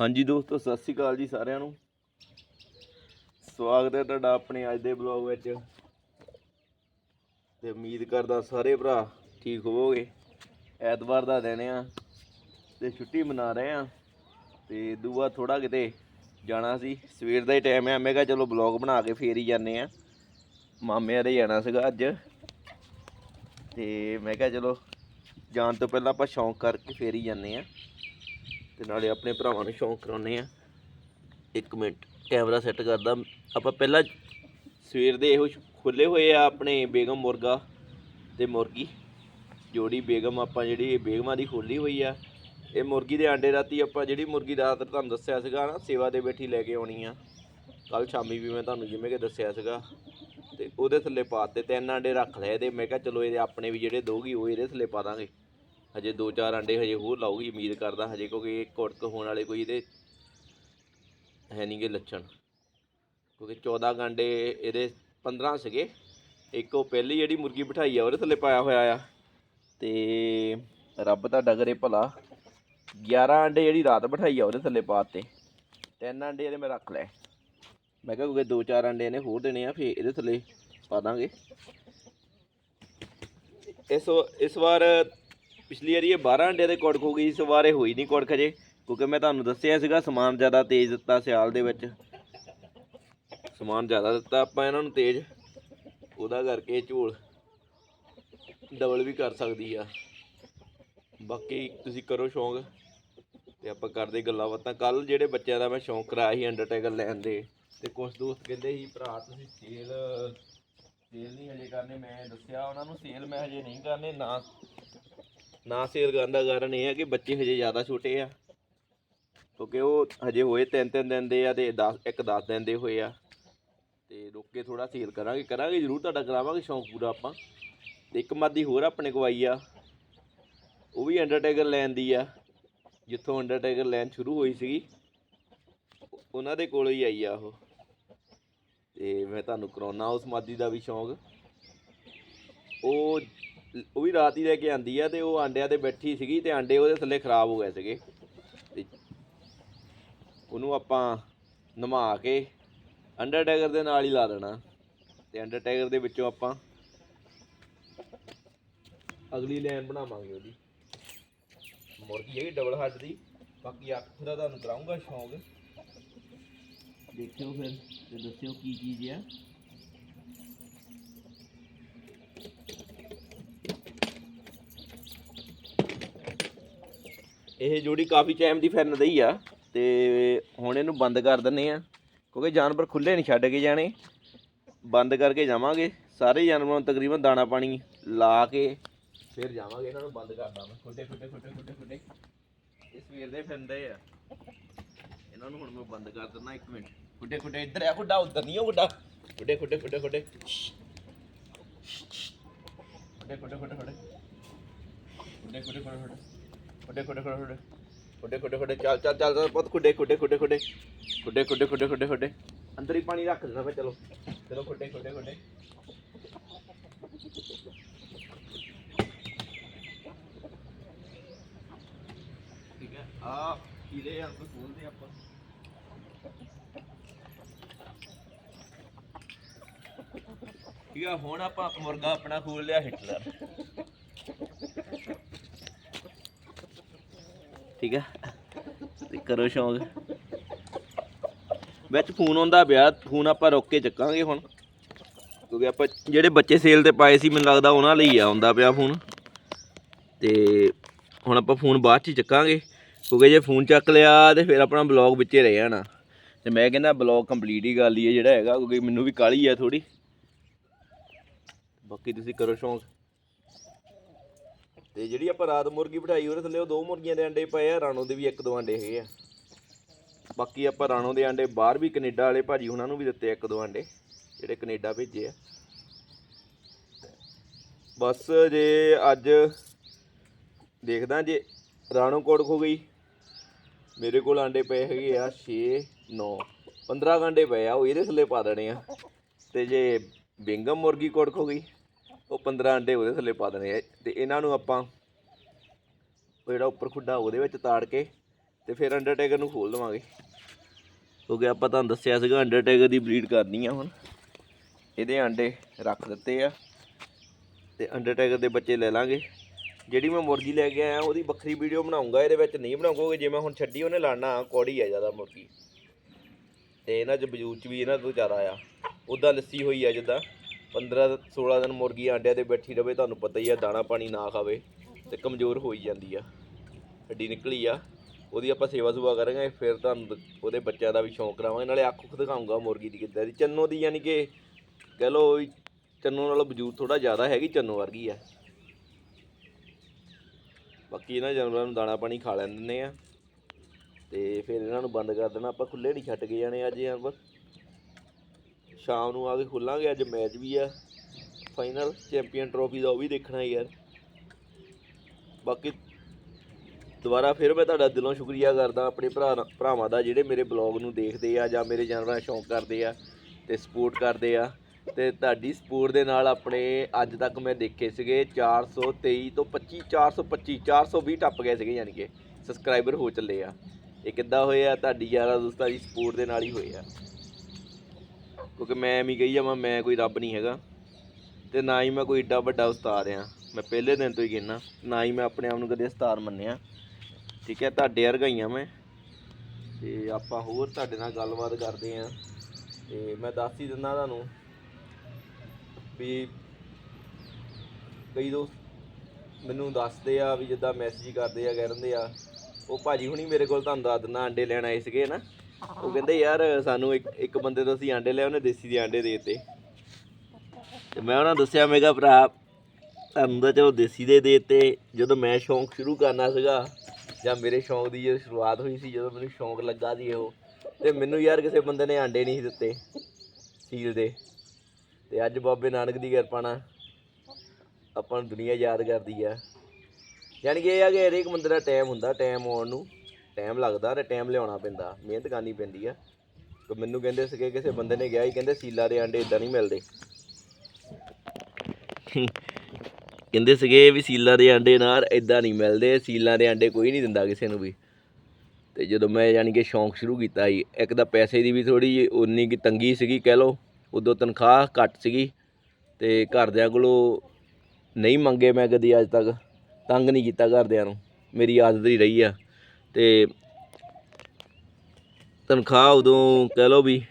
ਹਾਂਜੀ ਦੋਸਤੋ, ਸਤਿ ਸ਼੍ਰੀ ਅਕਾਲ ਜੀ ਸਾਰਿਆਂ ਨੂੰ। ਸਵਾਗਤ ਹੈ ਤੁਹਾਡਾ ਆਪਣੇ ਅੱਜ ਦੇ ਬਲੌਗ ਵਿੱਚ। ਤੇ ਉਮੀਦ ਕਰਦਾ ਸਾਰੇ ਭਰਾ ਠੀਕ ਹੋਵੋਗੇ। ਐਤਵਾਰ ਦਾ ਦਿਨ ਆ ਤੇ ਛੁੱਟੀ ਮਨਾ ਰਹੇ ਆ। ਤੇ ਦੂਆ ਥੋੜਾ ਕਿਤੇ ਜਾਣਾ ਸੀ। ਸਵੇਰ ਦਾ ਹੀ ਟਾਈਮ ਆ। ਮੈਂ ਕਿਹਾ ਚਲੋ ਬਲੌਗ ਬਣਾ ਕੇ ਫੇਰ ਹੀ ਜਾਂਦੇ ਆ। ਮਾਮੇ ਦੇ ਜਾਣਾ ਸੀਗਾ ਅੱਜ। ਤੇ ਮੈਂ ਕਿਹਾ ਚਲੋ ਜਾਣ ਤੋਂ ਪਹਿਲਾਂ ਆਪਾਂ ਸ਼ੌਂਕ ਕਰਕੇ ਫੇਰ ਹੀ ਜਾਂਦੇ ਆ। ਤੇ ਨਾਲੇ ਆਪਣੇ ਭਰਾਵਾਂ ਨੂੰ ਸ਼ੌਂਕ ਕਰਾਉਨੇ ਆ ਇੱਕ ਮਿੰਟ, ਕੈਮਰਾ ਸੈੱਟ ਕਰਦਾ। ਆਪਾਂ ਪਹਿਲਾਂ ਸਵੇਰ ਦੇ ਇਹੋ ਖੁੱਲੇ ਹੋਏ ਆ ਆਪਣੇ ਬੇਗਮ ਮੁਰਗਾ ਤੇ ਮੁਰਗੀ। ਜੋੜੀ ਬੇਗਮ ਆਪਾਂ ਜਿਹੜੀ ਬੇਗਮਾਂ ਦੀ ਖੋਲੀ ਹੋਈ ਆ। ਇਹ ਮੁਰਗੀ ਦੇ ਆਂਡੇ ਰਾਤੀ ਆਪਾਂ ਜਿਹੜੀ ਮੁਰਗੀ ਰਾਤ ਤੁਹਾਨੂੰ ਦੱਸਿਆ ਸੀਗਾ ਨਾ, ਸੇਵਾ ਦੇ ਬੈਠੀ ਲੈ ਕੇ ਆਉਣੀ ਆ। ਕੱਲ ਸ਼ਾਮੀ ਵੀ ਮੈਂ ਤੁਹਾਨੂੰ ਜਿਵੇਂ ਕਿ ਦੱਸਿਆ ਸੀਗਾ। ਤੇ ਉਹਦੇ ਥੱਲੇ ਪਾਤੇ ਤਿੰਨ ਆਂਡੇ ਰੱਖ ਲਏ ਤੇ ਮੈਂ ਕਿਹਾ ਚਲੋ ਇਹਦੇ ਆਪਣੇ ਵੀ ਜਿਹੜੇ ਦੋਗੀ, ਉਹ ਇਹਦੇ ਥੱਲੇ ਪਾ ਦਾਂਗੇ। ਹਜੇ ਦੋ ਚਾਰ ਆਂਡੇ ਹਜੇ ਹੋਰ ਲਾਊਗੀ, ਉਮੀਦ ਕਰਦਾ ਹਜੇ ਕਿਉਂਕਿ ਇਹ ਕੁੜਕ ਹੋਣ ਵਾਲੇ ਕੋਈ ਇਹਦੇ ਹੈ ਨਹੀਂਗੇ ਲੱਛਣ। ਕਿਉਂਕਿ 14 ਕੁ ਆਂਡੇ ਇਹਦੇ 15 ਸੀਗੇ, ਇੱਕ ਉਹ ਪਹਿਲੀ ਜਿਹੜੀ ਮੁਰਗੀ ਬਿਠਾਈ ਆ, ਉਹਦੇ ਥੱਲੇ ਪਾਇਆ ਹੋਇਆ ਆ। ਤੇ ਰੱਬ ਦਾ ਡਗਰੇ ਭਲਾ। 11 ਆਂਡੇ ਜਿਹੜੀ ਰਾਤ ਬਿਠਾਈ ਆ, ਉਹਦੇ ਥੱਲੇ ਪਾਤੇ ਤਿੰਨ ਆਂਡੇ ਇਹਦੇ ਮੈਂ ਰੱਖ ਲਏ। ਮੈਂ ਕਿਹਾ ਕਿਉਂਕਿ ਦੋ ਚਾਰ ਆਂਡੇ ਇਹਨੇ ਹੋਰ ਦੇਣੇ ਆ, ਫੇਰ ਇਹਦੇ ਥੱਲੇ ਪਾ ਦਾਂਗੇ। ਇਸ ਇਸ ਵਾਰ ਪਿਛਲੀ ਵਾਰੀ ਇਹ 12 ਅੰਡੇ ਦੇ ਕੁੜਕ ਹੋ ਗਈ ਇਸ ਵਾਰ ਇਹ ਹੋਈ ਨਹੀਂ ਕੁੜਕ ਜੇ ਕਿਉਂਕਿ ਮੈਂ ਤੁਹਾਨੂੰ ਦੱਸਿਆ ਸੀਗਾ ਸਮਾਨ ਜ਼ਿਆਦਾ ਤੇਜ਼ ਦਿੱਤਾ ਸਿਆਲ ਦੇ ਵਿੱਚ। ਸਮਾਨ ਜ਼ਿਆਦਾ ਦਿੱਤਾ, ਆਪਾਂ ਇਹਨਾਂ ਨੂੰ ਤੇਜ਼। ਉਹਦਾ ਕਰਕੇ ਝੋਲ ਡਬਲ ਵੀ ਕਰ ਸਕਦੀ ਆ। ਬਾਕੀ ਤੁਸੀਂ ਕਰੋ ਸ਼ੌਂਕ ਤੇ ਆਪਾਂ ਕਰਦੇ ਗੱਲਾਂ ਬਾਤਾਂ। ਕੱਲ ਜਿਹੜੇ ਬੱਚਿਆਂ ਦਾ ਮੈਂ ਸ਼ੌਂਕ ਕਰਾਇਆ ਸੀ ਅੰਡਰਟੇਕਰ ਲੈਣ ਦੇ, ਤੇ ਕੁਝ ਦੋਸਤ ਕਹਿੰਦੇ ਸੀ, ਭਰਾ, ਤੁਸੀਂ ਸੇਲ ਸੇਲ ਨਹੀਂ ਹਜੇ ਕਰਨੇ। ਮੈਂ ਦੱਸਿਆ ਉਹਨਾਂ ਨੂੰ ਸੇਲ ਮੈਂ ਹਜੇ ਨਹੀਂ ਕਰਨੇ, ਨਾ ਨਾ ਸੇਲ ਕਰਨ ਦਾ ਕਾਰਨ ਇਹ ਹੈ ਕਿ ਬੱਚੇ ਹਜੇ ਜ਼ਿਆਦਾ ਛੋਟੇ ਆ। ਕਿਉਂਕਿ ਉਹ ਹਜੇ ਹੋਏ ਤਿੰਨ ਤਿੰਨ ਦਿਨ ਦੇ ਆ ਤੇ 10 ਇੱਕ 10 ਦਿਨ ਦੇ ਹੋਏ ਆ। ਤੇ ਰੁੱਕ ਕੇ ਥੋੜਾ ਸੇਲ ਕਰਾਂਗੇ। ਕਰਾਂਗੇ ਜ਼ਰੂਰ, ਤੁਹਾਡਾ ਕਰਾਵਾਂਗੇ ਸ਼ੌਂਕ ਪੂਰਾ ਆਪਾਂ। ਤੇ ਇੱਕ ਮਾਦੀ ਹੋਰ ਆਪਣੇ ਕੋਲ ਆਈ ਆ। ਉਹ ਵੀ ਅੰਡਰਟੇਕਰ ਲੈਣ ਦੀ ਆ। ਜਿੱਥੋਂ ਅੰਡਰਟੇਕਰ ਲੈਣ ਸ਼ੁਰੂ ਹੋਈ ਸੀਗੀ। ਉਹਨਾਂ ਦੇ ਕੋਲ ਹੀ ਆਈ ਆ ਉਹ। ਤੇ ਮੈਂ ਤੁਹਾਨੂੰ ਕਰਾਉਣਾ ਉਸ ਮਾਦੀ ਦਾ ਵੀ ਸ਼ੌਂਕ। ਉਹ ਉਹ ਵੀ ਰਾਤ ਹੀ ਲੈ ਕੇ ਆਂਦੀ ਆ ਤੇ ਉਹ ਆਂਡਿਆਂ ਤੇ ਬੈਠੀ ਸੀਗੀ ਤੇ ਆਂਡੇ ਉਹਦੇ ਥੱਲੇ ਖਰਾਬ ਹੋ ਗਏ ਸੀਗੇ। ਤੇ ਉਹਨੂੰ ਆਪਾਂ ਨਮਾ ਕੇ ਅੰਡਰਟੇਕਰ ਦੇ ਨਾਲ ਹੀ ਲਾ ਦੇਣਾ ਤੇ ਅੰਡਰਟੇਕਰ ਦੇ ਵਿੱਚੋਂ ਆਪਾਂ ਅਗਲੀ ਲਾਈਨ ਬਣਾਵਾਂਗੇ ਉਹਦੀ। ਮੁਰਗੀ ਹੈਗੀ ਡਬਲ ਹੱਡ ਦੀ। ਬਾਕੀ ਅੱਖ ਦਾ ਤੁਹਾਨੂੰ ਕਰਾਉਂਗਾ ਸ਼ੌਂਕ। ਦੇਖਿਓ ਫਿਰ ਤੇ ਦੱਸਿਓ ਕੀ ਚੀਜ਼ ਆ। ਇਹ ਜੋੜੀ ਕਾਫੀ ਟਾਈਮ ਦੀ ਫਿਰਨ ਦਈ ਆ ਤੇ ਹੁਣ ਇਹਨੂੰ ਬੰਦ ਕਰ ਦਿੰਨੇ ਆ, ਕਿਉਂਕਿ ਜਾਨਵਰ ਖੁੱਲੇ ਨਹੀਂ ਛੱਡ ਕੇ ਜਾਣੇ। ਬੰਦ ਕਰਕੇ ਜਾਵਾਂਗੇ, ਸਾਰੇ ਜਾਨਵਰਾਂ ਨੂੰ ਤਕਰੀਬਨ ਦਾਣਾ ਪਾਣੀ ਲਾ ਕੇ ਫਿਰ ਜਾਵਾਂਗੇ, ਇਹਨਾਂ ਨੂੰ ਬੰਦ ਕਰਦਾ ਮੈਂ। ਖੁੱਡੇ ਖੁੱਡੇ ਖੁੱਡੇ ਖੁੱਡੇ ਖੁੱਡੇ ਇਹ ਸਵੇਰ ਦੇ ਫਿਰਦੇ ਆ। ਇਹਨਾਂ ਨੂੰ ਹੁਣ ਮੈਂ ਬੰਦ ਕਰ ਦਿੰਦਾ ਇੱਕ ਮਿੰਟ। ਖੁੱਡੇ ਖੁੱਡੇ, ਇੱਧਰ ਆ, ਖੁੱਡਾ, ਉੱਧਰ ਨਹੀਂ ਉਹ ਖੁੱਡਾ, ਖੁੱਡੇ ਖੁੱਡੇ ਖੁੱਡੇ। ਖੁੱਡੇ ਖੁੱਡੇ ਖੁੱਡੇ ਖੁੱਡੇ। ਖੁੱਡੇ ਖੁੱਡੇ ਖੁੱਡੇ ਖੁੱਡੇ। ਖੁੱਡੇ ਖੁੱਡੇ ਖੁੱਡੇ ਖੁੱਡੇ। ਖੁੱਡੇ ਖੁੱਡੇ ਚੱਲ ਚੱਲ ਚੱਲ ਚੱਲ ਖੁੱਡੇ ਖੁੱਡੇ ਖੁੱਡੇ ਖੁੱਡੇ। ਖੁੱਡੇ ਖੁੱਡੇ ਖੁੱਡੇ ਖੁੱਡੇ ਖੁੱਡੇ। ਅੰਦਰ ਹੀ ਪਾਣੀ ਰੱਖ ਦੇਣਾ ਫੇ ਚਲੋ। ਚਲੋ, ਖੁੱਡੇ ਖੁੱਡੇ ਖੁੱਡੇ। ਠੀਕ ਹੈ। ਆ, ਕੀੜੇ ਅੰਦਰ ਖੋਲਦੇ ਆਪਾਂ। ਠੀਕ ਹੈ, ਹੁਣ ਆਪਾਂ ਮੁਰਗਾ ਆਪਣਾ ਖੋਲ ਲਿਆ ਹਿਟਲਰ ਠੀਕ ਹੈ? ਤੇ ਕਰੋ ਸ਼ੌਂਕ। ਵਿੱਚ ਫੋਨ ਆਉਂਦਾ ਪਿਆ ਫੋਨ ਆਪਾਂ ਰੋਕ ਕੇ ਚੱਕਾਂਗੇ ਹੁਣ। ਕਿਉਂਕਿ ਆਪਾਂ ਜਿਹੜੇ ਬੱਚੇ ਸੇਲ ਤੇ ਪਾਏ ਸੀ, ਮੈਨੂੰ ਲੱਗਦਾ ਉਹਨਾਂ ਲਈ ਆ, ਆਉਂਦਾ ਪਿਆ ਫੋਨ ਤੇ ਹੁਣ ਆਪਾਂ ਫੋਨ ਬਾਅਦ ਚ ਚੱਕਾਂਗੇ। ਕਿਉਂਕਿ ਜੇ ਫੋਨ ਚੱਕ ਲਿਆ ਤੇ ਫਿਰ ਆਪਣਾ ਬਲੌਗ ਵਿੱਚੇ ਰਹਿ ਜਾਣਾ। ਤੇ ਮੈਂ ਕਹਿੰਦਾ ਬਲੌਗ ਕੰਪਲੀਟ ਹੀ ਗੱਲ ਹੀ ਹੈ ਜਿਹੜਾ ਹੈਗਾ, ਕਿਉਂਕਿ ਮੈਨੂੰ ਵੀ ਕਾਲੀ ਹੈ ਥੋੜੀ ਬਾਕੀ ਤੁਸੀਂ ਕਰੋ ਸ਼ੌਂਕ। ਤੇ ਜਿਹੜੀ ਆਪਾਂ ਰਾਤ ਮੁਰਗੀ ਬਿਠਾਈ ਉਹਦੇ ਥੱਲੇ ਉਹ ਦੋ ਮੁਰਗੀਆਂ ਦੇ ਅੰਡੇ ਪਏ ਆ, ਰਾਣੋ ਦੇ ਵੀ ਇੱਕ ਦੋ ਅੰਡੇ ਹੈਗੇ ਆ। ਬਾਕੀ ਆਪਾਂ ਰਾਣੋ ਦੇ ਅੰਡੇ ਬਾਹਰ ਵੀ ਕੈਨੇਡਾ ਵਾਲੇ ਭਾਜੀ ਉਹਨਾਂ ਨੂੰ ਵੀ ਦਿੱਤੇ ਇੱਕ ਦੋ ਅੰਡੇ, ਜਿਹੜੇ ਕੈਨੇਡਾ ਭੇਜੇ ਆ। ਬਸ ਜੇ ਅੱਜ ਦੇਖਦਾ ਜੇ ਰਾਣੋ ਕੋਟ ਖੋ ਗਈ, ਮੇਰੇ ਕੋਲ ਆਂਡੇ ਪਏ ਹੈਗੇ ਆ 6 9 15 ਆਂਡੇ ਪਏ ਆ, ਉਹ ਇਹਦੇ ਥੱਲੇ ਪਾ ਦੇਣੇ ਆ। ਤੇ ਜੇ ਬਿੰਗਮ ਮੁਰਗੀ ਕੋਟ ਖੋ ਗਈ ਉਹ 15 ਅੰਡੇ ਉਹਦੇ ਥੱਲੇ ਪਾ ਦੇਣੇ ਆ ਤੇ ਇਹਨਾਂ ਨੂੰ ਆਪਾਂ ਉਹ ਜਿਹੜਾ ਉੱਪਰ ਖੁੱਡਾ ਉਹਦੇ ਵਿੱਚ ਤਾੜ ਕੇ ਤੇ ਫਿਰ ਅੰਡਰਟੇਕਰ ਨੂੰ ਖੋਲ ਦਵਾਂਗੇ। ਕਿਉਂਕਿ ਆਪਾਂ ਤੁਹਾਨੂੰ ਦੱਸਿਆ ਸੀਗਾ ਅੰਡਰਟੇਕਰ ਦੀ ਬਰੀਡ ਕਰਨੀ ਆ ਹੁਣ। ਇਹਦੇ ਆਂਡੇ ਰੱਖ ਦਿੱਤੇ ਆ ਤੇ ਅੰਡਰਟੇਕਰ ਦੇ ਬੱਚੇ ਲੈ ਲਾਂਗੇ। ਜਿਹੜੀ ਮੈਂ ਮੁਰਗੀ ਲੈ ਕੇ ਆਇਆ ਉਹਦੀ ਵੱਖਰੀ ਵੀਡੀਓ ਬਣਾਉਂਗਾ, ਇਹਦੇ ਵਿੱਚ ਨਹੀਂ ਬਣਾਉਂਗਾ ਜੇ ਮੈਂ ਹੁਣ ਛੱਡੀ ਉਹਨੇ ਲੜਨਾ ਕੌੜੀ ਆ ਜ਼ਿਆਦਾ ਮੁਰਗੀ। ਤੇ ਇਹਨਾਂ 'ਚ ਵਜੂਦ 'ਚ ਵੀ ਇਹਨਾਂ ਤੋਂ ਜ਼ਿਆਦਾ ਆ। ਉੱਦਾਂ ਲੱਸੀ ਹੋਈ ਆ ਜਿੱਦਾਂ। 15 16 ਦਿਨ ਮੁਰਗੀ ਆਂਡਿਆਂ ਤੇ ਬੈਠੀ ਰਵੇ, ਤੁਹਾਨੂੰ ਪਤਾ ਹੀ ਆ, ਦਾਣਾ ਪਾਣੀ ਨਾ ਖਾਵੇ ਤੇ ਕਮਜ਼ੋਰ ਹੋਈ ਜਾਂਦੀ ਆ। ਹੱਡੀ ਨਿਕਲੀ ਆ, ਉਹਦੀ ਆਪਾਂ ਸੇਵਾ ਸੁਵਾ ਕਰਾਂਗੇ, ਫਿਰ ਤੁਹਾਨੂੰ ਉਹਦੇ ਬੱਚਿਆਂ ਦਾ ਵੀ ਸ਼ੌਂਕ ਕਰਾਵਾਂਗੇ, ਨਾਲੇ ਅੱਖ ਉੱਖ ਦਿਖਾਉਂਗਾ ਮੁਰਗੀ ਦੀ ਕਿੱਦਾਂ ਦੀ। ਚੰਨੋ ਦੀ ਯਾਨੀ ਕਿ ਕਹਿ ਲਓ ਵੀ ਚੰਨੋ ਨਾਲੋਂ ਵਜੂਦ ਥੋੜਾ ਜ਼ਿਆਦਾ ਹੈਗੀ, ਚੰਨੋ ਵਰਗੀ ਆ। ਬਾਕੀ ਇਹਨਾਂ ਜਾਨਵਰਾਂ ਨੂੰ ਦਾਣਾ ਪਾਣੀ ਖਾ ਲੈਂਦੇ ਆ। ਤੇ ਫਿਰ ਇਹਨਾਂ ਨੂੰ ਬੰਦ ਕਰ ਦੇਣਾ, ਆਪਾਂ ਖੁੱਲੇ ਨਹੀਂ ਛੱਡ ਕੇ ਜਾਣੇ ਅੱਜ ਜਾਨਵਰ। ਸ਼ਾਮ ਨੂੰ ਆ ਕੇ ਖੁੱਲਾਂਗੇ, ਅੱਜ ਮੈਚ ਵੀ ਆ। ਫਾਈਨਲ ਚੈਂਪੀਅਨ ਟਰੋਫੀ ਦਾ ਉਹ ਵੀ ਦੇਖਣਾ ਯਾਰ। ਬਾਕੀ ਦੁਬਾਰਾ ਫਿਰ ਮੈਂ ਤੁਹਾਡਾ ਦਿਲੋਂ ਸ਼ੁਕਰੀਆ ਕਰਦਾ, ਆਪਣੇ ਭਰਾ ਭਰਾਵਾਂ ਦਾ, ਜਿਹੜੇ ਮੇਰੇ ਬਲੌਗ ਨੂੰ ਦੇਖਦੇ ਆ ਜਾਂ ਮੇਰੇ ਜਾਨਵਰਾਂ ਦਾ ਸ਼ੌਂਕ ਕਰਦੇ ਆ ਤੇ ਸਪੋਰਟ ਕਰਦੇ ਆ। ਤੇ ਤੁਹਾਡੀ ਸਪੋਰਟ ਦੇ ਨਾਲ ਆਪਣੇ ਅੱਜ ਤੱਕ ਮੈਂ ਦੇਖੇ ਸੀਗੇ 423 ਤੋਂ 25 425 420 ਟੱਪ ਗਏ ਸੀਗੇ ਯਾਨੀ ਕਿ ਸਬਸਕ੍ਰਾਈਬਰ ਹੋ ਚੱਲੇ ਆ। ਇਹ ਕਿੱਦਾਂ ਹੋਏ ਆ? ਤੁਹਾਡੀ ਯਾਰਾਂ ਦੋਸਤਾਂ ਦੀ ਸਪੋਰਟ ਦੇ ਨਾਲ ਹੀ ਹੋਏ ਆ। ਕਿਉਂਕਿ ਮੈਂ ਐਵੇਂ ਕਹੀ ਜਾਵਾਂ, ਮੈਂ ਕੋਈ ਰੱਬ ਨਹੀਂ ਹੈਗਾ ਤੇ ਨਾ ਹੀ ਮੈਂ ਕੋਈ ਏਡਾ ਵੱਡਾ ਉਸਤਾਦ ਆ ਮੈਂ ਪਹਿਲੇ ਦਿਨ ਤੋਂ ਹੀ ਕਹਿੰਦਾ, ਨਾ ਹੀ ਮੈਂ ਆਪਣੇ ਆਪ ਨੂੰ ਕਦੇ ਉਸਤਾਦ ਮੰਨਿਆ। ਠੀਕ ਹੈ, ਤੁਹਾਡੇ ਵਰਗਾਈਆਂ ਮੈਂ। ਤੇ ਆਪਾਂ ਹੋਰ ਤੁਹਾਡੇ ਨਾਲ ਗੱਲਬਾਤ ਕਰਦੇ ਆਂ ਤੇ ਮੈਂ ਦੱਸ ਹੀ ਦਿੰਦਾ ਤੁਹਾਨੂੰ ਵੀ ਕਈ ਦੋਸਤ ਮੈਨੂੰ ਦੱਸਦੇ ਆ ਵੀ ਜਿੱਦਾਂ ਮੈਸੇਜ ਕਰਦੇ ਆ ਕਹਿੰਦੇ ਆ, ਉਹ ਭਾਜੀ ਹੁਣੀ ਮੇਰੇ ਕੋਲ ਤੁਹਾਨੂੰ ਦੱਸ ਦਿੰਦਾ ਆਂਡੇ ਲੈਣ ਆਏ ਸੀਗੇ ਨਾ। ਉਹ ਕਹਿੰਦੇ, ਯਾਰ, ਸਾਨੂੰ ਇੱਕ ਇੱਕ ਬੰਦੇ ਤੋਂ ਅਸੀਂ ਆਂਡੇ ਲਏ ਉਹਨੇ ਦੇਸੀ ਦੇ ਆਂਡੇ ਦੇ ਦਿੱਤੇ। ਤੇ ਮੈਂ ਉਹਨਾਂ ਨੂੰ ਦੱਸਿਆ, ਮੈਂ ਕਿਹਾ, ਭਰਾ, ਤੁਹਾਨੂੰ ਤਾਂ ਚਲੋ ਦੇਸੀ ਦੇ ਦੇ ਦਿੱਤੇ। ਜਦੋਂ ਮੈਂ ਸ਼ੌਂਕ ਸ਼ੁਰੂ ਕਰਨਾ ਸੀਗਾ, ਜਾਂ ਮੇਰੇ ਸ਼ੌਂਕ ਦੀ ਜਦੋਂ ਸ਼ੁਰੂਆਤ ਹੋਈ ਸੀ, ਜਦੋਂ ਮੈਨੂੰ ਸ਼ੌਂਕ ਲੱਗਾ ਸੀ ਉਹ, ਤੇ ਮੈਨੂੰ ਯਾਰ ਕਿਸੇ ਬੰਦੇ ਨੇ ਆਂਡੇ ਨਹੀਂ ਸੀ ਦਿੱਤੇ ਸੀਲ ਦੇ। ਤੇ ਅੱਜ ਬਾਬੇ ਨਾਨਕ ਦੀ ਕਿਰਪਾ ਨਾਲ ਆਪਾਂ ਨੂੰ ਦੁਨੀਆ ਯਾਦ ਕਰਦੀ ਆ। ਯਾਨੀ ਕਿ ਇਹ ਆ ਕਿ ਹਰੇਕ ਬੰਦੇ ਦਾ ਟਾਈਮ ਹੁੰਦਾ ਟਾਈਮ ਆਉਣ ਨੂੰ। ਟਾਈਮ ਲੱਗਦਾ ਤੇ ਟਾਈਮ ਲਿਆਉਣਾ ਪੈਂਦਾ, ਮਿਹਨਤ ਕਰਨੀ ਪੈਂਦੀ ਆ। ਤੇ ਮੈਨੂੰ ਕਹਿੰਦੇ ਸੀਗੇ, ਕਿਸੇ ਬੰਦੇ ਨੇ ਗਿਆ ਸੀ, ਕਹਿੰਦੇ ਸੀਲਾ ਦੇ ਆਂਡੇ ਇਦਾਂ ਨਹੀਂ ਮਿਲਦੇ। ਕਹਿੰਦੇ ਸੀਗੇ ਵੀ ਸੀਲਾਂ ਦੇ ਆਂਡੇ ਨਾਲ ਇਦਾਂ ਨਹੀਂ ਮਿਲਦੇ, ਸੀਲਾਂ ਦੇ ਆਂਡੇ ਕੋਈ ਨਹੀਂ ਦਿੰਦਾ ਕਿਸੇ ਨੂੰ ਵੀ। ਤੇ ਜਦੋਂ ਮੈਂ ਯਾਨੀ ਕਿ ਸ਼ੌਂਕ ਸ਼ੁਰੂ ਕੀਤਾ ਸੀ, ਇੱਕ ਤਾਂ ਪੈਸੇ ਦੀ ਵੀ ਥੋੜੀ ਉਨੀ ਕੀ ਤੰਗੀ ਸੀਗੀ, ਕਹਿ ਲਓ, ਉਦੋਂ ਤਨਖਾਹ ਘੱਟ ਸੀਗੀ। ਤੇ ਘਰਦਿਆਂ ਕੋਲੋਂ ਨਹੀਂ ਮੰਗੇ ਮੈਂ ਕਦੀ ਅੱਜ ਤੱਕ, ਤੰਗ ਨਹੀਂ ਕੀਤਾ ਘਰਦਿਆਂ ਨੂੰ, ਮੇਰੀ ਆਦਤ ਹੀ ਰਹੀ ਆ। ਤੇ ਤਨਖਾਹ ਉਦੋਂ ਕਹਿ ਲਓ ਵੀ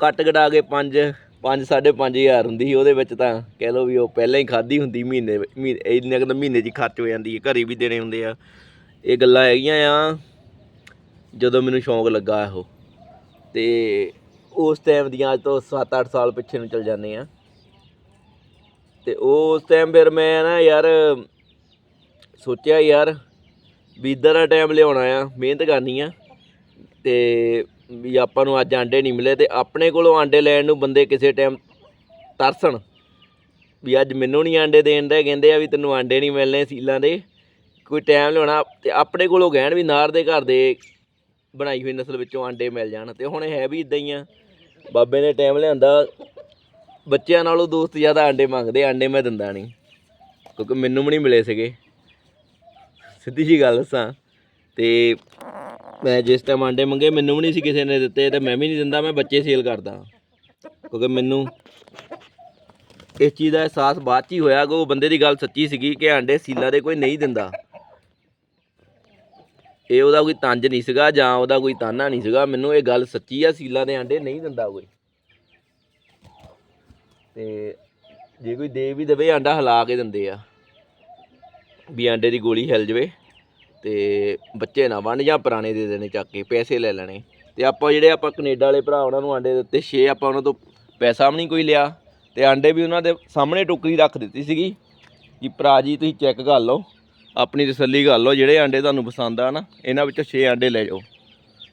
ਕੱਟ ਕਟਾ ਕੇ 5 5 5.5000 ਹੁੰਦੀ ਸੀ, ਉਹਦੇ ਵਿੱਚ ਤਾਂ ਕਹਿ ਲਓ ਵੀ ਉਹ ਪਹਿਲਾਂ ਹੀ ਖਾਦੀ ਹੁੰਦੀ ਮਹੀਨੇ ਮਹੀਨੇ, ਇੰਨੇ ਕੁ ਮਹੀਨੇ 'ਚ ਹੀ ਖਰਚ ਹੋ ਜਾਂਦੀ ਹੈ, ਘਰੇ ਵੀ ਦੇਣੇ ਹੁੰਦੇ ਆ। ਇਹ ਗੱਲਾਂ ਹੈਗੀਆਂ ਆ, ਜਦੋਂ ਮੈਨੂੰ ਸ਼ੌਂਕ ਲੱਗਾ ਇਹੋ। ਤੇ ਉਸ ਟਾਈਮ ਦੀਆਂ ਅੱਜ ਤੋਂ 7-8 ਸਾਲ ਪਿੱਛੇ ਨੂੰ ਚਲ ਜਾਂਦੇ ਆ। ਤੇ ਉਸ ਟਾਈਮ ਫਿਰ ਮੈਂ ਨਾ ਯਾਰ ਸੋਚਿਆ ਯਾਰ ਵੀ ਇੱਦਾਂ ਦਾ ਟਾਈਮ ਲਿਆਉਣਾ ਆ, ਮਿਹਨਤ ਕਰਨੀ ਆ। ਤੇ ਵੀ ਆਪਾਂ ਨੂੰ ਅੱਜ ਆਂਡੇ ਨਹੀਂ ਮਿਲੇ ਤੇ ਆਪਣੇ ਕੋਲੋਂ ਆਂਡੇ ਲੈਣ ਨੂੰ ਬੰਦੇ ਕਿਸੇ ਟਾਈਮ ਤਰਸਣ। ਵੀ ਅੱਜ ਮੈਨੂੰ ਨਹੀਂ ਆਂਡੇ ਦੇਣ ਦਾ, ਕਹਿੰਦੇ ਆ ਵੀ ਤੈਨੂੰ ਆਂਡੇ ਨਹੀਂ ਮਿਲਣੇ ਸੀਲਾਂ ਦੇ। ਕੋਈ ਟਾਈਮ ਲਿਆਉਣਾ, ਤੇ ਆਪਣੇ ਕੋਲੋਂ ਕਹਿਣ ਵੀ ਨਾਰ ਦੇ ਘਰ ਦੇ ਬਣਾਈ ਹੋਈ ਨਸਲ ਵਿੱਚੋਂ ਆਂਡੇ ਮਿਲ ਜਾਣ। ਤੇ ਹੁਣ ਹੈ ਵੀ ਇਦਾਂ ਹੀ ਆ। ਬਾਬੇ ਨੇ ਟਾਈਮ ਲਿਆਂਦਾ, ਬੱਚਿਆਂ ਨਾਲੋਂ ਦੋਸਤ ਜ਼ਿਆਦਾ ਆਂਡੇ ਮੰਗਦੇ ਆਂਡੇ ਮੈਂ ਦਿੰਦਾ ਨਹੀਂ। ਕਿਉਂਕਿ ਮੈਨੂੰ ਵੀ ਨਹੀਂ ਮਿਲੇ ਸੀਗੇ। ਸਿੱਧੀ ਜੀ ਗੱਲ ਦੱਸਾਂ। ਤੇ ਮੈਂ ਜਿਸ ਟਾਈਮ ਆਂਡੇ ਮੰਗੇ, ਮੈਨੂੰ ਵੀ ਨਹੀਂ ਸੀ ਕਿਸੇ ਨੇ ਦਿੱਤੇ ਤੇ ਮੈਂ ਵੀ ਨਹੀਂ ਦਿੰਦਾ, ਮੈਂ ਬੱਚੇ ਸੇਲ ਕਰਦਾ ਕਿਉਂਕਿ ਮੈਨੂੰ ਇਸ ਚੀਜ਼ ਦਾ ਅਹਿਸਾਸ ਬਾਅਦ ਚ ਹੀ ਹੋਇਆ ਕਿ ਉਹ ਬੰਦੇ ਦੀ ਗੱਲ ਸੱਚੀ ਸੀਗੀ ਕਿ ਆਂਡੇ ਸੀਲਾ ਦੇ ਕੋਈ ਨਹੀਂ ਦਿੰਦਾ। ਇਹ ਉਹਦਾ ਕੋਈ ਤੰਜ ਨਹੀਂ ਸੀਗਾ ਜਾਂ ਉਹਦਾ ਕੋਈ ਤਾਨਾ ਨਹੀਂ ਸੀਗਾ। ਮੈਨੂੰ ਇਹ ਗੱਲ ਸੱਚੀ ਆ, ਸੀਲਾ ਦੇ ਆਂਡੇ ਨਹੀਂ ਦਿੰਦਾ ਕੋਈ। ਤੇ ਜੇ ਕੋਈ ਦੇ ਵੀ ਦੇਵੇ, ਆਂਡਾ ਹਿਲਾ ਕੇ ਦਿੰਦੇ ਆ। ਵੀ ਆਂਡੇ ਦੀ ਗੋਲੀ ਹਿਲ ਜਵੇ ਤੇ ਬੱਚੇ ਨਾ ਬਣ ਜਾਂ ਪੁਰਾਣੇ ਦੇ ਦੇਣੇ ਚੱਕ ਕੇ, ਪੈਸੇ ਲੈ ਲੈਣੇ। ਤੇ ਆਪਾਂ ਜਿਹੜੇ ਆਪਾਂ ਕੈਨੇਡਾ ਵਾਲੇ ਭਰਾ ਉਹਨਾਂ ਨੂੰ ਆਂਡੇ ਦਿੱਤੇ 6 ਆਪਾਂ ਉਹਨਾਂ ਤੋਂ ਪੈਸਾ ਵੀ ਨਹੀਂ ਕੋਈ ਲਿਆ। ਤੇ ਆਂਡੇ ਵੀ ਉਹਨਾਂ ਦੇ ਸਾਹਮਣੇ ਟੋਕਰੀ ਰੱਖ ਦਿੱਤੀ ਸੀਗੀ ਕਿ ਭਰਾ ਜੀ, ਤੁਸੀਂ ਚੈੱਕ ਕਰ ਲਓ, ਆਪਣੀ ਤਸੱਲੀ ਕਰ ਲਓ, ਜਿਹੜੇ ਆਂਡੇ ਤੁਹਾਨੂੰ ਪਸੰਦ ਆ ਨਾ, ਇਹਨਾਂ ਵਿੱਚੋਂ 6 ਆਂਡੇ ਲੈ ਜਾਓ।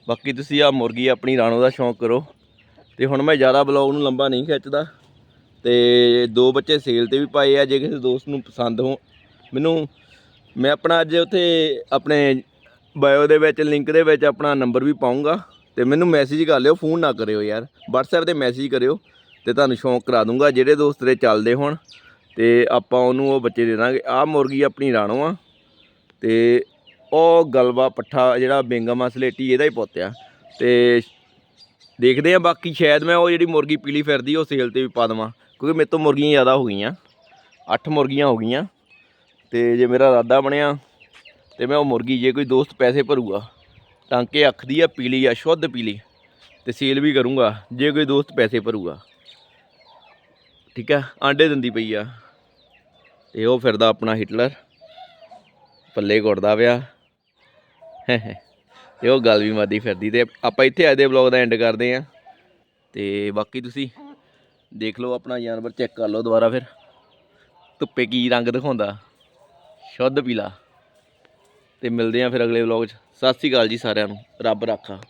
ਬਾਕੀ ਤੁਸੀਂ ਆ ਮੁਰਗੀ ਆਪਣੀ ਰਾਣੋ ਦਾ ਸ਼ੌਂਕ ਕਰੋ। ਤੇ ਹੁਣ ਮੈਂ ਜ਼ਿਆਦਾ ਬਲੌਗ ਨੂੰ ਲੰਬਾ ਨਹੀਂ ਖਿੱਚਦਾ। ਤੇ ਦੋ ਬੱਚੇ ਸੇਲ ਤੇ ਵੀ ਪਾਏ ਆ, ਜੇ ਕਿਸੇ ਦੋਸਤ ਨੂੰ ਪਸੰਦ ਹੋ ਮੈਨੂੰ ਮੈਂ ਆਪਣਾ ਅੱਜ ਉੱਥੇ ਆਪਣੇ ਬਾਇਓ ਦੇ ਵਿੱਚ ਲਿੰਕ ਦੇ ਵਿੱਚ ਆਪਣਾ ਨੰਬਰ ਵੀ ਪਾਉਂਗਾ ਤੇ ਮੈਨੂੰ ਮੈਸੇਜ ਕਰ ਲਿਓ ਫੋਨ ਨਾ ਕਰਿਓ ਯਾਰ। WhatsApp ਤੇ ਮੈਸੇਜ ਕਰਿਓ ਤੇ ਤੁਹਾਨੂੰ ਸ਼ੌਂਕ ਕਰਾ ਦੂੰਗਾ, ਜਿਹੜੇ ਦੋਸਤ ਦੇ ਚੱਲਦੇ ਹੋਣ ਤੇ ਆਪਾਂ ਉਹਨੂੰ ਉਹ ਬੱਚੇ ਦੇ ਦਾਂਗੇ। ਆਹ ਮੁਰਗੀ ਆਪਣੀ ਰਾਣੋ ਆ ਤੇ ਉਹ ਗਲਵਾ ਪੱਠਾ ਜਿਹੜਾ ਬਿੰਗਮ ਸਲੇਟੀ ਇਹਦਾ ਹੀ ਪੁੱਤ ਆ। ਤੇ ਦੇਖਦੇ ਆ ਬਾਕੀ ਸ਼ਾਇਦ ਮੈਂ ਉਹ ਜਿਹੜੀ ਮੁਰਗੀ ਪੀਲੀ ਫਿਰਦੀ ਉਹ ਸੇਲ ਤੇ ਵੀ ਪਾ ਦੇਵਾਂ, ਕਿਉਂਕਿ ਮੇਰੇ ਤੋਂ ਮੁਰਗੀਆਂ ਜ਼ਿਆਦਾ ਹੋ ਗਈਆਂ। 8 ਮੁਰਗੀਆਂ ਹੋ ਗਈਆਂ। ਤੇ ਜੇ ਮੇਰਾ ਇਰਾਦਾ ਬਣਿਆ ਤੇ ਮੈਂ ਉਹ ਮੁਰਗੀ ਜੇ ਕੋਈ ਦੋਸਤ ਪੈਸੇ ਭਰੂਗਾ ਟਾਂਕੇ ਅੱਖ ਦੀ ਆ ਪੀਲੀ ਆ ਸ਼ੁੱਧ ਪੀਲੀ, ਤੇ ਸੇਲ ਵੀ ਕਰੂੰਗਾ, ਜੇ ਕੋਈ ਦੋਸਤ ਪੈਸੇ ਭਰੂਗਾ। ਠੀਕ ਆ? ਆਂਡੇ ਦਿੰਦੀ ਪਈ ਆ। ਤੇ ਉਹ ਫਿਰਦਾ ਆਪਣਾ ਹਿਟਲਰ ਪੱਲੇ ਘੁੱਟਦਾ ਪਿਆ। ਤੇ ਉਹ ਗੱਲ ਵੀ ਮਾਦੀ ਫਿਰਦੀ ਤੇ ਆਪਾਂ ਇੱਥੇ ਅੱਜ ਦੇ ਵਲੌਗ ਦਾ ਐਂਡ ਕਰਦੇ ਆਂ। ਤੇ ਬਾਕੀ ਤੁਸੀਂ ਦੇਖ ਲਓ ਆਪਣਾ ਜਾਨਵਰ ਚੈੱਕ ਕਰ ਲਓ ਦੁਬਾਰਾ ਫਿਰ। ਧੁੱਪੇ ਕੀ ਰੰਗ ਦਿਖਾਉਂਦਾ। ਸ਼ੁੱਧ ਪੀਲਾ। ਤੇ ਮਿਲਦੇ ਆਂ ਫਿਰ ਅਗਲੇ ਵਲੌਗ 'ਚ। ਸਤਿ ਸ੍ਰੀ ਅਕਾਲ ਜੀ ਸਾਰਿਆਂ ਨੂੰ। ਰੱਬ ਰਾਖਾ।